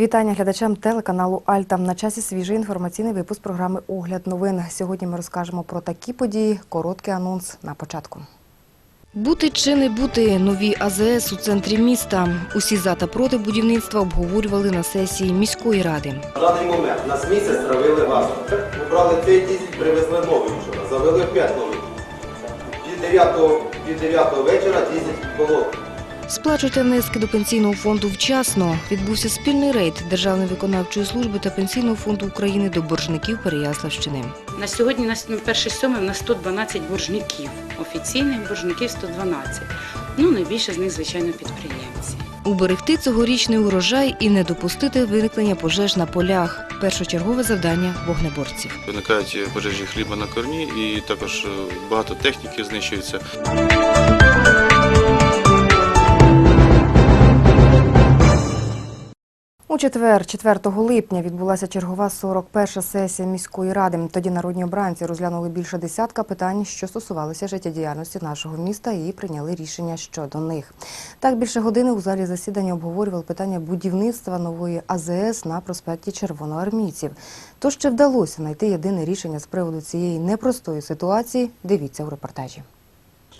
Мої вітання глядачам телеканалу Альта. На часі свіжий інформаційний випуск програми Огляд новин. Сьогодні ми розкажемо про такі події. Короткий анонс на початку. Бути чи не бути нові АЗС у центрі міста. Усі за та проти будівництва обговорювали на сесії міської ради. На даний момент нас місяць травили газом. Убрали цей дізель, привезли новий вчора, завели 5 нових. Пів 9, пів 9 вечора дізель колоти. Сплачуйте внески до пенсійного фонду вчасно. Відбувся спільний рейд Державної виконавчої служби та пенсійного фонду України до боржників Переяславщини. На сьогодні на 1.7 в нас 112 боржників, офіційних боржників 112. Ну, найбільше з них, звичайно, підприємці. Уберегти цьогорічний урожай і не допустити виникнення пожеж на полях. Першочергове завдання вогнеборців. Виникають пожежі хліба на корні і також е, багато техніки знищується. У четвер, 4 липня, відбулася чергова 41-ша сесія міської ради. Тоді народні обранці розглянули більше десятка питань, що стосувалися життєдіяльності нашого міста, і прийняли рішення щодо них. Так більше години у залі засідання обговорювали питання будівництва нової АЗС на проспекті Червоноармійців. Тож чи вдалося знайти єдине рішення з приводу цієї непростої ситуації? Дивіться у репортажі.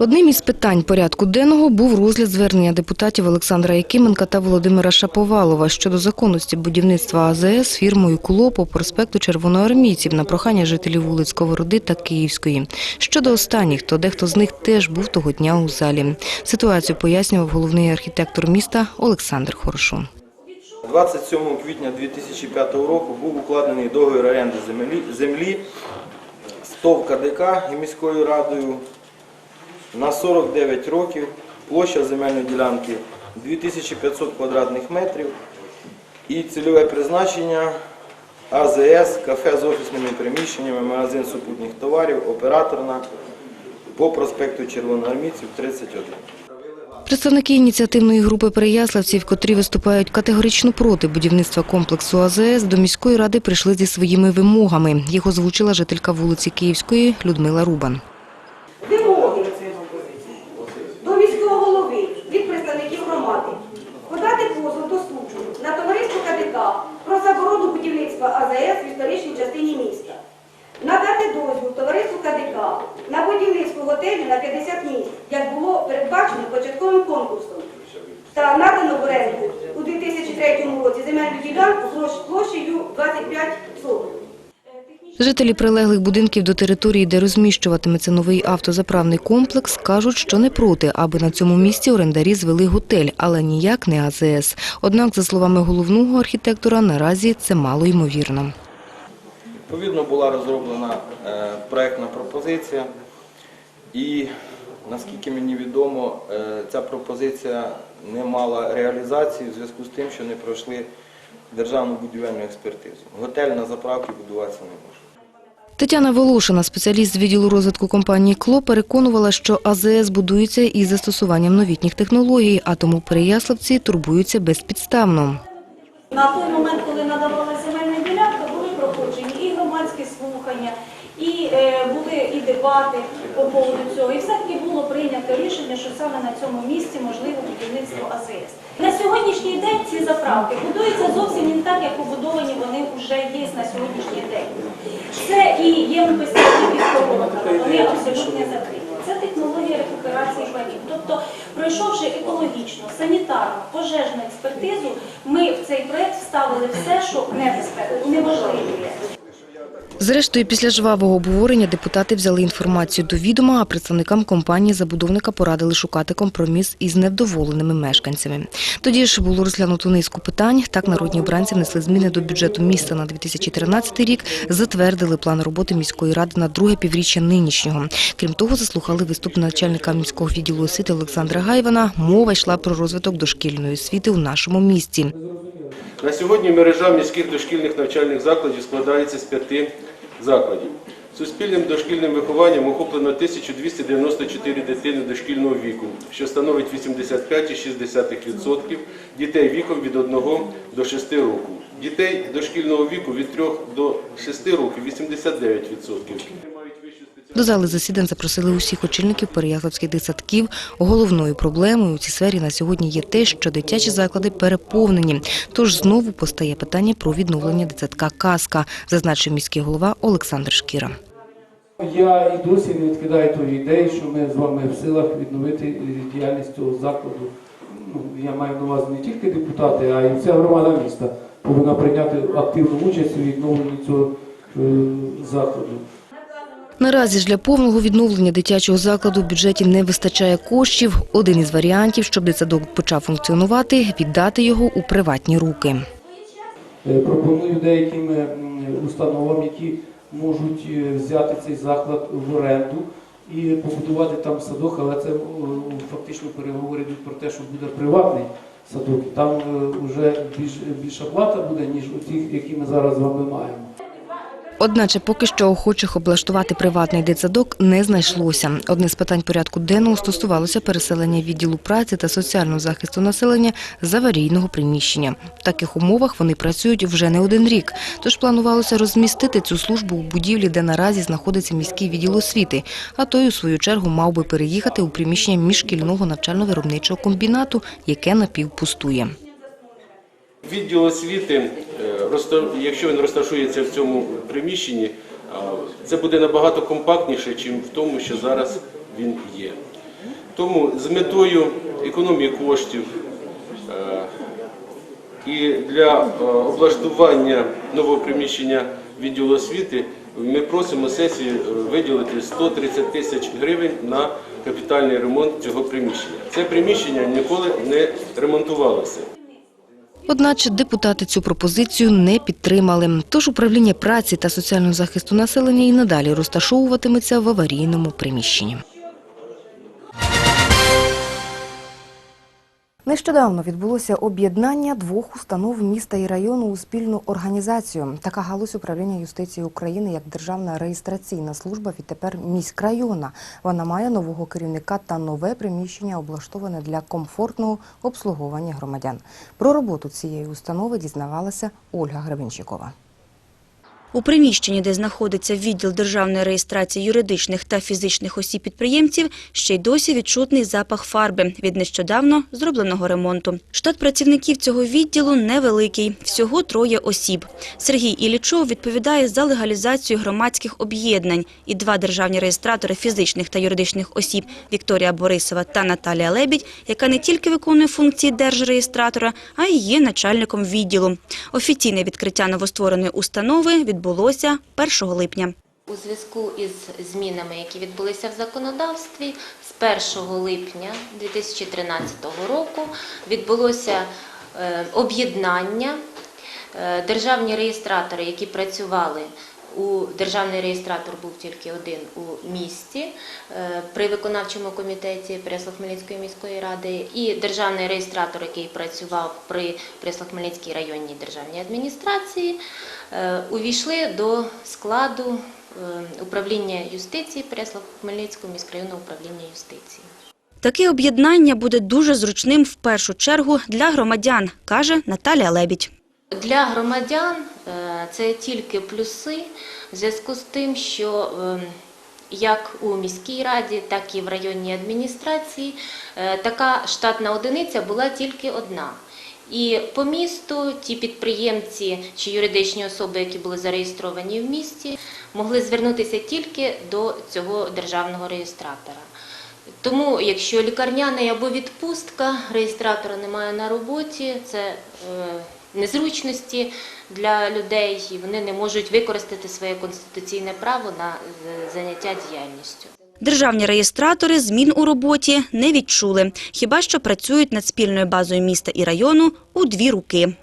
Одним із питань порядку денного був розгляд звернення депутатів Олександра Якименка та Володимира Шаповалова щодо законності будівництва АЗС фірмою «Куло» по проспекту Червоноармійців на прохання жителів вулиць Сковороди та Київської. Щодо останніх, то дехто з них теж був того дня у залі. Ситуацію пояснював головний архітектор міста Олександр Хорошун. 27 квітня 2005 року був укладений договір оренди землі, землі з ТОВ КДК і міською радою на 49 років. Площа земельної ділянки 2500 квадратних метрів і цільове призначення АЗС, кафе з офісними приміщеннями, магазин супутніх товарів, операторна по проспекту Червоноармійців 31. Представники ініціативної групи переяславців, котрі виступають категорично проти будівництва комплексу АЗС, до міської ради прийшли зі своїми вимогами. Їх озвучила жителька вулиці Київської Людмила Рубан. вимоги до міського голови від представників громади подати позов до суду на товариство про заборону будівництва АЗС в історичній частині міста. Надати дозвіл товариству КДК на будівництво готелю на 50 місць, як було передбачено початковим конкурсом. Та надано в оренду у 2003 році земельну ділянку площею 25 соток. Жителі прилеглих будинків до території, де розміщуватиметься новий автозаправний комплекс, кажуть, що не проти, аби на цьому місці орендарі звели готель, але ніяк не АЗС. Однак, за словами головного архітектора, наразі це мало ймовірно. Відповідно була розроблена е, проектна пропозиція, і наскільки мені відомо, е, ця пропозиція не мала реалізації в зв'язку з тим, що не пройшли державну будівельну експертизу. Готель на заправці будуватися не може. Тетяна Волошина, спеціаліст з відділу розвитку компанії «Кло», переконувала, що АЗС будується із застосуванням новітніх технологій, а тому переяславці турбуються безпідставно. На той момент, коли надавалася земельна ділянка, були проходжені і громадські слухання, і е, були і дебати по поводу цього. І все-таки було прийнято рішення, що саме на цьому місці можливо будівництво АЗС. На сьогоднішній день ці заправки будуються зовсім не так, як побудовані вони вже є на сьогоднішній день. Це і ємкості і підкоротами, вони абсолютно закриті. Це технологія рекуперації палів. Тобто, пройшовши екологічну, санітарну, пожежну експертизу, ми в цей проект вставили все, що небезпечно, унеможливлює. Зрештою, після жвавого обговорення депутати взяли інформацію до відома, а представникам компанії забудовника порадили шукати компроміс із невдоволеними мешканцями. Тоді ж було розглянуто низку питань. Так народні обранці внесли зміни до бюджету міста на 2013 рік, затвердили план роботи міської ради на друге півріччя нинішнього. Крім того, заслухали виступ начальника міського відділу освіти Олександра Гайвана. Мова йшла про розвиток дошкільної освіти у нашому місті. На сьогодні мережа міських дошкільних навчальних закладів складається з п'яти закладів. Суспільним дошкільним вихованням охоплено 1294 дитини дошкільного віку, що становить 85,6% дітей віком від 1 до 6 років. Дітей дошкільного віку від 3 до 6 років 89%. До зали засідань запросили усіх очільників переяславських дитсадків. Головною проблемою у цій сфері на сьогодні є те, що дитячі заклади переповнені. Тож знову постає питання про відновлення дитсадка «Казка», зазначив міський голова Олександр Шкіра. Я і досі не відкидаю тої ідеї, що ми з вами в силах відновити діяльність цього закладу. Ну, я маю на увазі не тільки депутати, а й вся громада міста повинна прийняти активну участь у відновленні цього е, закладу. Наразі ж для повного відновлення дитячого закладу в бюджеті не вистачає коштів. Один із варіантів, щоб дитсадок почав функціонувати, віддати його у приватні руки. Е, Пропоную деяким е, установам, які можуть е, взяти цей заклад в оренду і побудувати там садок, але це фактично переговори йдуть про те, що буде приватний садок. Там вже більш, більша плата буде, ніж у тих, які ми зараз з вами маємо. Одначе поки що охочих облаштувати приватний дитсадок не знайшлося. Одне з питань порядку денного стосувалося переселення відділу праці та соціального захисту населення з аварійного приміщення. В таких умовах вони працюють вже не один рік. Тож планувалося розмістити цю службу у будівлі, де наразі знаходиться міський відділ освіти. А той, у свою чергу, мав би переїхати у приміщення міжшкільного навчально-виробничого комбінату, яке напівпустує. Відділ освіти, е, якщо він розташується в цьому приміщенні, це буде набагато компактніше, ніж в тому, що зараз він є. Тому з метою економії коштів е, і для е, облаштування нового приміщення відділу освіти ми просимо сесії е, виділити 130 тисяч гривень на капітальний ремонт цього приміщення. Це приміщення ніколи не ремонтувалося. Одначе депутати цю пропозицію не підтримали. Тож управління праці та соціального захисту населення і надалі розташовуватиметься в аварійному приміщенні. Нещодавно відбулося об'єднання двох установ міста і району у спільну організацію. Така галузь управління юстиції України як Державна реєстраційна служба відтепер міськрайона. Вона має нового керівника та нове приміщення, облаштоване для комфортного обслуговування громадян. Про роботу цієї установи дізнавалася Ольга Гребенщикова. У приміщенні, де знаходиться відділ державної реєстрації юридичних та фізичних осіб-підприємців, ще й досі відчутний запах фарби від нещодавно зробленого ремонту. Штат працівників цього відділу невеликий, всього троє осіб. Сергій Ілічов відповідає за легалізацію громадських об'єднань і два державні реєстратори фізичних та юридичних осіб Вікторія Борисова та Наталія Лебідь, яка не тільки виконує функції держреєстратора, а й є начальником відділу. Офіційне відкриття новоствореної установи відбулося 1 липня. У зв'язку із змінами, які відбулися в законодавстві, з 1 липня 2013 року відбулося е, об'єднання. Е, Державні реєстратори, які працювали у державний реєстратор був тільки один у місті е, при виконавчому комітеті Пресло-Хмельницької міської ради, і державний реєстратор, який працював при Пресло-Хмельницькій районній державній адміністрації, е, увійшли до складу е, управління юстиції Пресло-Хмельницького міськрайонного управління юстиції. Таке об'єднання буде дуже зручним в першу чергу для громадян, каже Наталія Лебідь. Для громадян е, це тільки плюси в зв'язку з тим, що е, як у міській раді, так і в районній адміністрації е, така штатна одиниця була тільки одна. І по місту ті підприємці чи юридичні особи, які були зареєстровані в місті, могли звернутися тільки до цього державного реєстратора. Тому, якщо лікарняний або відпустка, реєстратора немає на роботі, це незручності для людей, і вони не можуть використати своє конституційне право на е, заняття діяльністю. Державні реєстратори змін у роботі не відчули, хіба що працюють над спільною базою міста і району у дві руки.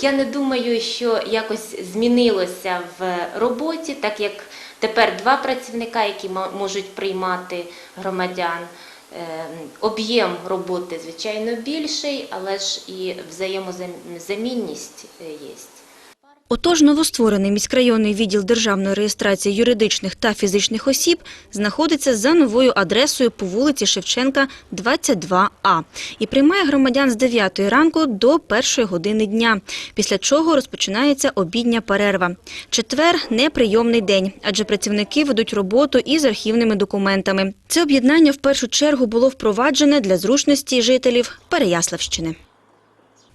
Я не думаю, що якось змінилося в роботі, так як тепер два працівника, які можуть приймати громадян. Е, Об'єм роботи, звичайно, більший, але ж і взаємозамінність є. Отож, новостворений міськрайонний відділ державної реєстрації юридичних та фізичних осіб знаходиться за новою адресою по вулиці Шевченка, 22А і приймає громадян з 9 ранку до 1 години дня, після чого розпочинається обідня перерва. Четвер – неприйомний день, адже працівники ведуть роботу із архівними документами. Це об'єднання в першу чергу було впроваджене для зручності жителів Переяславщини.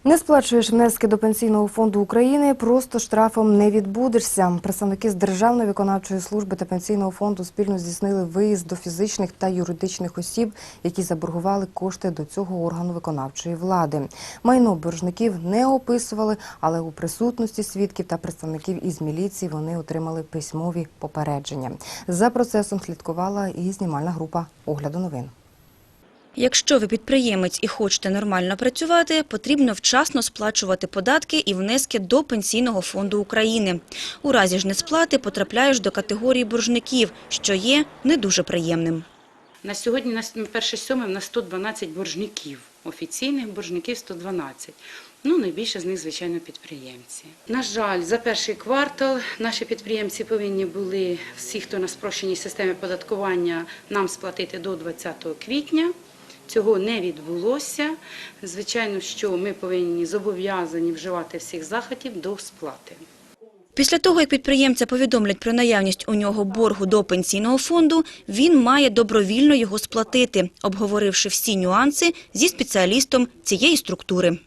Не сплачуєш внески до Пенсійного фонду України, просто штрафом не відбудешся. Представники з Державної виконавчої служби та Пенсійного фонду спільно здійснили виїзд до фізичних та юридичних осіб, які заборгували кошти до цього органу виконавчої влади. Майно боржників не описували, але у присутності свідків та представників із міліції вони отримали письмові попередження. За процесом слідкувала і знімальна група огляду новин. Якщо ви підприємець і хочете нормально працювати, потрібно вчасно сплачувати податки і внески до Пенсійного фонду України. У разі ж несплати потрапляєш до категорії боржників, що є не дуже приємним. На сьогодні на 1.7 в нас 112 боржників, офіційних боржників 112. Ну, найбільше з них, звичайно, підприємці. На жаль, за перший квартал наші підприємці повинні були, всі, хто на спрощеній системі податкування, нам сплатити до 20 квітня. Цього не відбулося. Звичайно, що ми повинні зобов'язані вживати всіх заходів до сплати. Після того, як підприємця повідомлять про наявність у нього боргу до пенсійного фонду, він має добровільно його сплатити, обговоривши всі нюанси зі спеціалістом цієї структури.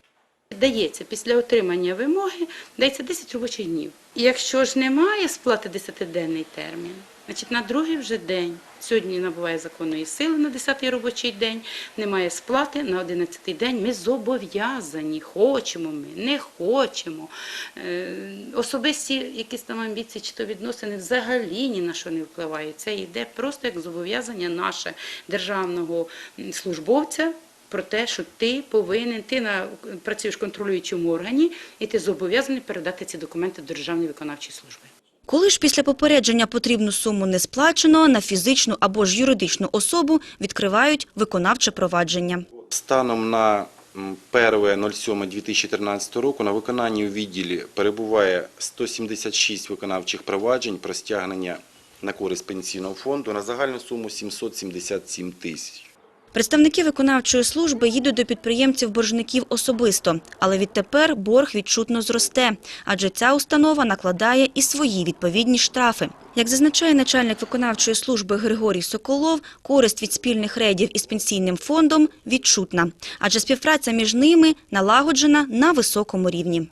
Дається після отримання вимоги, дається 10 робочих днів. І якщо ж немає сплати 10-денний термін, значить на другий вже день, сьогодні набуває законної сили на 10-й робочий день, немає сплати на 11-й день, ми зобов'язані, хочемо ми, не хочемо. Е, Особисті якісь там амбіції чи то відносини взагалі ні на що не впливають. Це йде просто як зобов'язання наше державного службовця про те, що ти повинен, ти на, працюєш в контролюючому органі, і ти зобов'язаний передати ці документи до Державної виконавчої служби. Коли ж після попередження потрібну суму не сплачено, на фізичну або ж юридичну особу відкривають виконавче провадження. Станом на м, 1.07.2013 року на виконанні у відділі перебуває 176 виконавчих проваджень про стягнення на користь пенсійного фонду на загальну суму 777 тисяч. Представники виконавчої служби їдуть до підприємців-боржників особисто, але відтепер борг відчутно зросте, адже ця установа накладає і свої відповідні штрафи. Як зазначає начальник виконавчої служби Григорій Соколов, користь від спільних рейдів із пенсійним фондом відчутна, адже співпраця між ними налагоджена на високому рівні.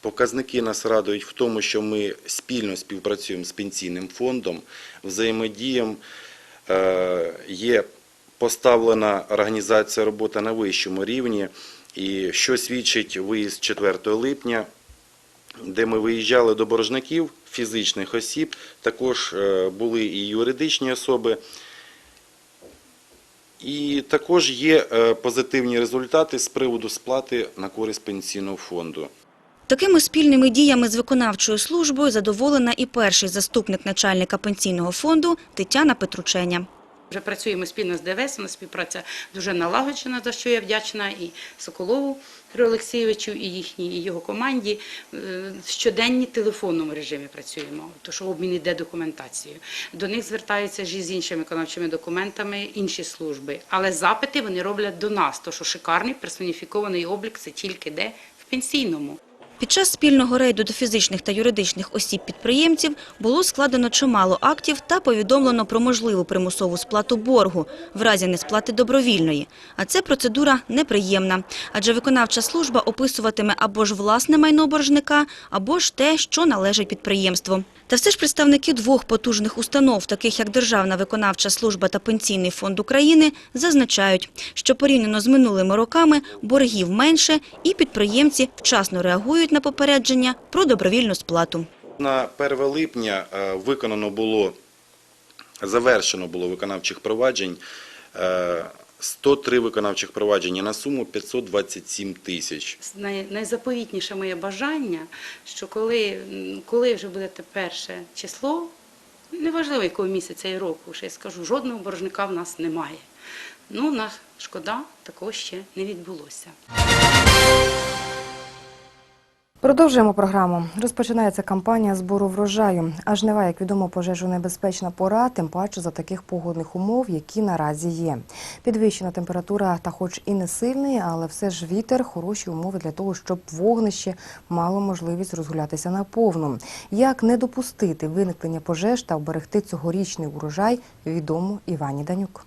Показники нас радують в тому, що ми спільно співпрацюємо з пенсійним фондом, взаємодієм е, є поставлена організація роботи на вищому рівні, і що свідчить виїзд 4 липня, де ми виїжджали до боржників, фізичних осіб, також е, були і юридичні особи. І також є е, позитивні результати з приводу сплати на користь пенсійного фонду. Такими спільними діями з виконавчою службою задоволена і перший заступник начальника пенсійного фонду Тетяна Петрученя. Вже працюємо спільно з ДВС, у нас співпраця дуже налагоджена, за що я вдячна і Соколову Григорію Олексійовичу, і їхній, і його команді. Е, В щоденній телефонному режимі працюємо, то що обмін іде документацією. До них звертаються ж з іншими виконавчими документами інші служби. Але запити вони роблять до нас, то що шикарний персоніфікований облік це тільки де в пенсійному. Під час спільного рейду до фізичних та юридичних осіб-підприємців було складено чимало актів та повідомлено про можливу примусову сплату боргу в разі несплати добровільної. А це процедура неприємна, адже виконавча служба описуватиме або ж власне майно боржника, або ж те, що належить підприємству. Та все ж представники двох потужних установ, таких як Державна виконавча служба та Пенсійний фонд України, зазначають, що порівняно з минулими роками боргів менше і підприємці вчасно реагують на попередження про добровільну сплату. На 1 липня е, виконано було, завершено було виконавчих проваджень, е, 103 виконавчих провадження на суму 527 тисяч. Най- найзаповітніше моє бажання, що коли, коли вже буде те перше число, неважливо якого місяця і року, ще я скажу, жодного боржника в нас немає. Ну, на шкода, такого ще не відбулося. Продовжуємо програму. Розпочинається кампанія збору врожаю. А жнива, як відомо, пожежонебезпечна пора, тим паче за таких погодних умов, які наразі є. Підвищена температура та хоч і не сильний, але все ж вітер, хороші умови для того, щоб вогнище мало можливість розгулятися наповну. Як не допустити виникнення пожеж та оберегти цьогорічний урожай, відомо Івані Данюк.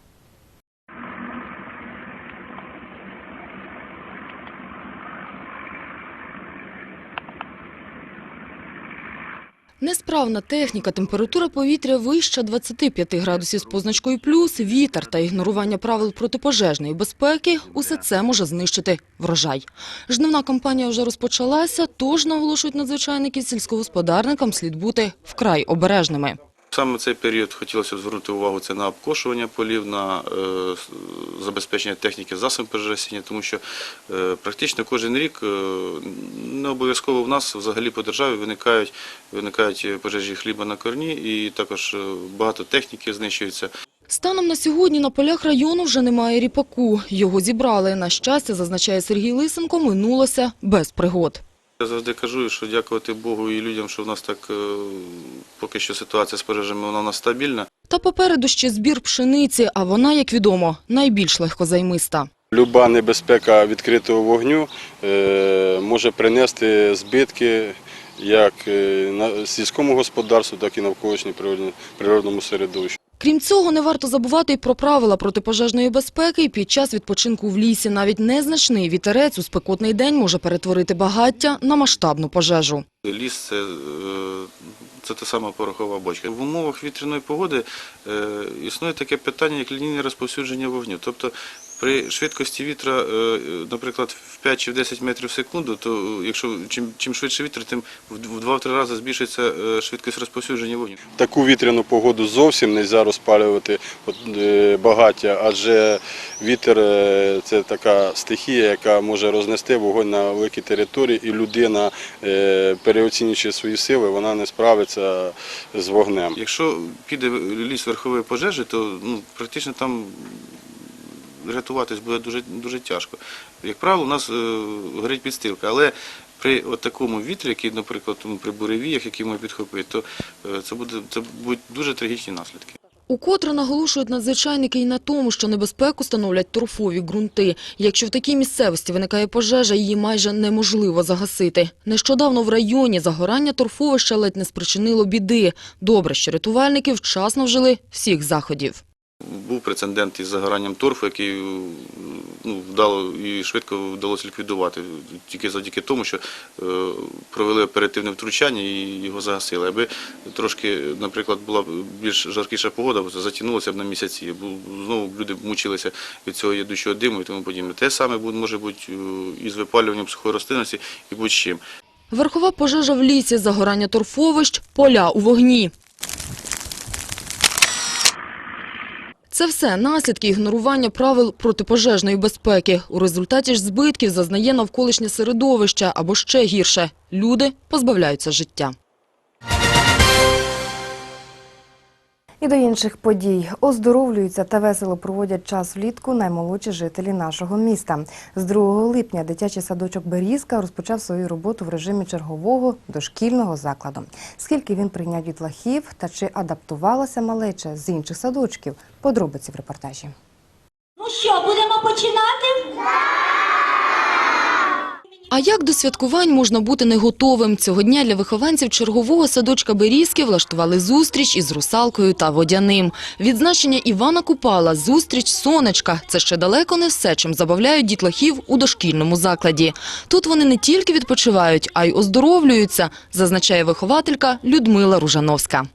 Несправна техніка, температура повітря вища 25 градусів з позначкою плюс, вітер та ігнорування правил протипожежної безпеки – усе це може знищити врожай. Жнивна кампанія вже розпочалася, тож, наголошують надзвичайники, сільськогосподарникам слід бути вкрай обережними. Саме в цей період хотілося б звернути увагу це на обкошування полів, на е, забезпечення техніки засобів пожежогасіння, тому що е, практично кожен рік, е, не обов'язково в нас взагалі по державі виникають, пожежі хліба на корні і також багато техніки знищується. Станом на сьогодні на полях району вже немає ріпаку. Його зібрали. На щастя, зазначає Сергій Лисенко, минулося без пригод. Я завжди кажу, що дякувати Богу і людям, що в нас так е, поки що ситуація з пожежами вона у нас стабільна. Та попереду ще збір пшениці, а вона, як відомо, найбільш легкозаймиста. Люба небезпека відкритого вогню е, може принести збитки як е, на сільському господарству, так і навколишньому природному середовищу. Крім цього, не варто забувати й про правила протипожежної безпеки під час відпочинку в лісі. Навіть незначний вітерець у спекотний день може перетворити багаття на масштабну пожежу. Ліс це, е, це та сама порохова бочка. В умовах вітряної погоди е, існує таке питання, як лінійне розповсюдження вогню. Тобто при швидкості вітра, е, наприклад, в 5 чи в 10 метрів в секунду, то е, якщо чим, чим швидше вітер, тим в 2-3 рази збільшується е, швидкість розповсюдження вогню. Таку вітряну погоду зовсім не можна розпалювати багаття, адже вітер це така стихія, яка може рознести вогонь на великій території, і людина, переоцінюючи свої сили, вона не справиться з вогнем. Якщо піде ліс верхової пожежі, то ну, практично там рятуватись буде дуже, дуже тяжко. Як правило, у нас е, горить підстилка, але при от такому вітрі, який, наприклад, при буревіях, які ми підхопити, то е, це, буде, це будуть дуже трагічні наслідки. Укотре наголошують надзвичайники й на тому, що небезпеку становлять торфові ґрунти. Якщо в такій місцевості виникає пожежа, її майже неможливо загасити. Нещодавно в районі загорання торфовища ледь не спричинило біди. Добре, що рятувальники вчасно вжили всіх заходів. Був прецедент із загоранням торфу, який е, ну, вдало і швидко вдалося ліквідувати, тільки завдяки тому, що е, провели оперативне втручання і його загасили. Аби трошки, наприклад, була більш жаркіша погода, затягнулося б на місяці, бо знову б люди мучилися від цього ядучого диму і тому подібне. Те саме може бути е, і з випалюванням сухої рослинності, і будь-чим. Верхова пожежа в лісі, загорання торфовищ, поля у вогні. Це все наслідки ігнорування правил протипожежної безпеки. У результаті ж збитків зазнає навколишнє середовище або ще гірше – люди позбавляються життя. І до інших подій оздоровлюються та весело проводять час влітку наймолодші жителі нашого міста. З 2 липня дитячий садочок Берізка розпочав свою роботу в режимі чергового дошкільного закладу. Скільки він прийняв дітлахів та чи адаптувалася малеча з інших садочків? Подробиці в репортажі. Ну що, будемо починати? А як до святкувань можна бути не готовим? Цього дня для вихованців чергового садочка Берізки влаштували зустріч із русалкою та водяним. Відзначення Івана Купала, зустріч сонечка – це ще далеко не все, чим забавляють дітлахів у дошкільному закладі. Тут вони не тільки відпочивають, а й оздоровлюються, зазначає вихователька Людмила Ружановська.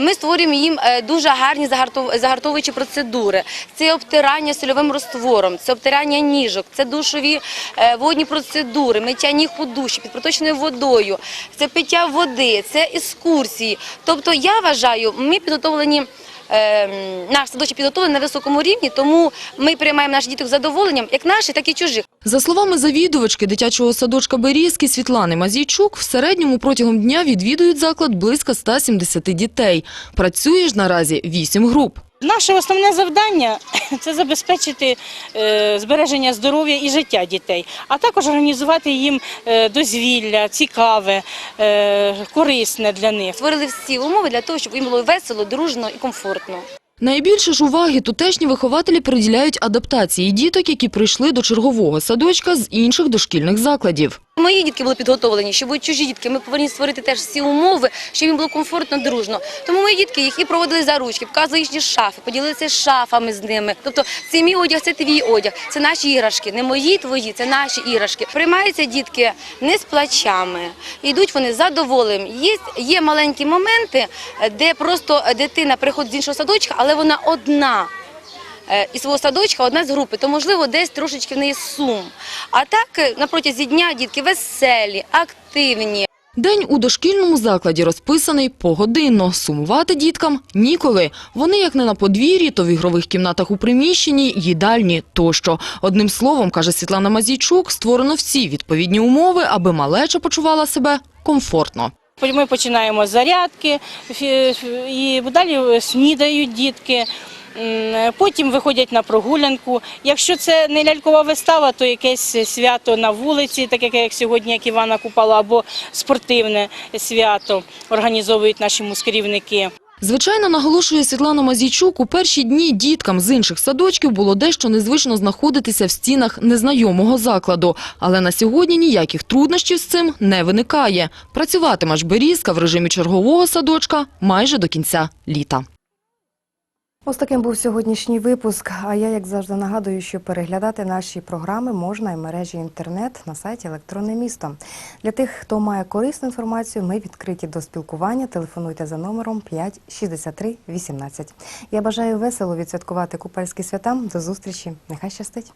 Ми створюємо їм е, дуже гарні загартов- загартовуючі процедури. Це обтирання сольовим розтвором, це обтирання ніжок, це душові е, водні процедури, миття ніг у душі під проточною водою, це пиття води, це екскурсії. Тобто я вважаю, ми підготовлені. Е, Наш садочок підготовлений на високому рівні, тому ми приймаємо наших діток з задоволенням, як наші, так і чужих. За словами завідувачки дитячого садочка Берізки Світлани Мазійчук, в середньому протягом дня відвідують заклад близько 170 дітей. Працює ж наразі 8 груп. Наше основне завдання це забезпечити е, збереження здоров'я і життя дітей, а також організувати їм е, дозвілля, цікаве, е, корисне для них. Створили всі умови для того, щоб їм було весело, дружно і комфортно. Найбільше ж уваги тутешні вихователі приділяють адаптації діток, які прийшли до чергового садочка з інших дошкільних закладів. Мої дітки були підготовлені, щоб будуть чужі дітки. Ми повинні створити теж всі умови, щоб їм було комфортно, дружно. Тому мої дітки їх і проводили за ручки, показували їхні шафи, поділилися шафами з ними. Тобто це мій одяг, це твій одяг, це наші іграшки, не мої, твої, це наші іграшки. Приймаються дітки не з плачами, йдуть вони задоволеним. Є, є маленькі моменти, де просто дитина приходить з іншого садочка, але вона одна. Е, із свого садочка одна з групи, то можливо десь трошечки в неї сум. А так е, на протязі дня дітки веселі, активні. День у дошкільному закладі розписаний погодинно. Сумувати діткам ніколи. Вони як не на подвір'ї, то в ігрових кімнатах у приміщенні, їдальні тощо. Одним словом, каже Світлана Мазійчук, створено всі відповідні умови, аби малеча почувала себе комфортно. Ми починаємо з зарядки, і далі снідають дітки. М, Потім виходять на прогулянку. Якщо це не лялькова вистава, то якесь свято на вулиці, таке як сьогодні, як Івана Купала, або спортивне свято організовують наші мускерівники. Звичайно, наголошує Світлана Мазійчук, у перші дні діткам з інших садочків було дещо незвично знаходитися в стінах незнайомого закладу. Але на сьогодні ніяких труднощів з цим не виникає. Працюватиме ж Берізка в режимі чергового садочка майже до кінця літа. Ось таким був сьогоднішній випуск. А я, як завжди, нагадую, що переглядати наші програми можна і в мережі інтернет на сайті Електронне місто. Для тих, хто має корисну інформацію, ми відкриті до спілкування. Телефонуйте за номером 5 63 18. Я бажаю весело відсвяткувати купальські свята. До зустрічі. Нехай щастить.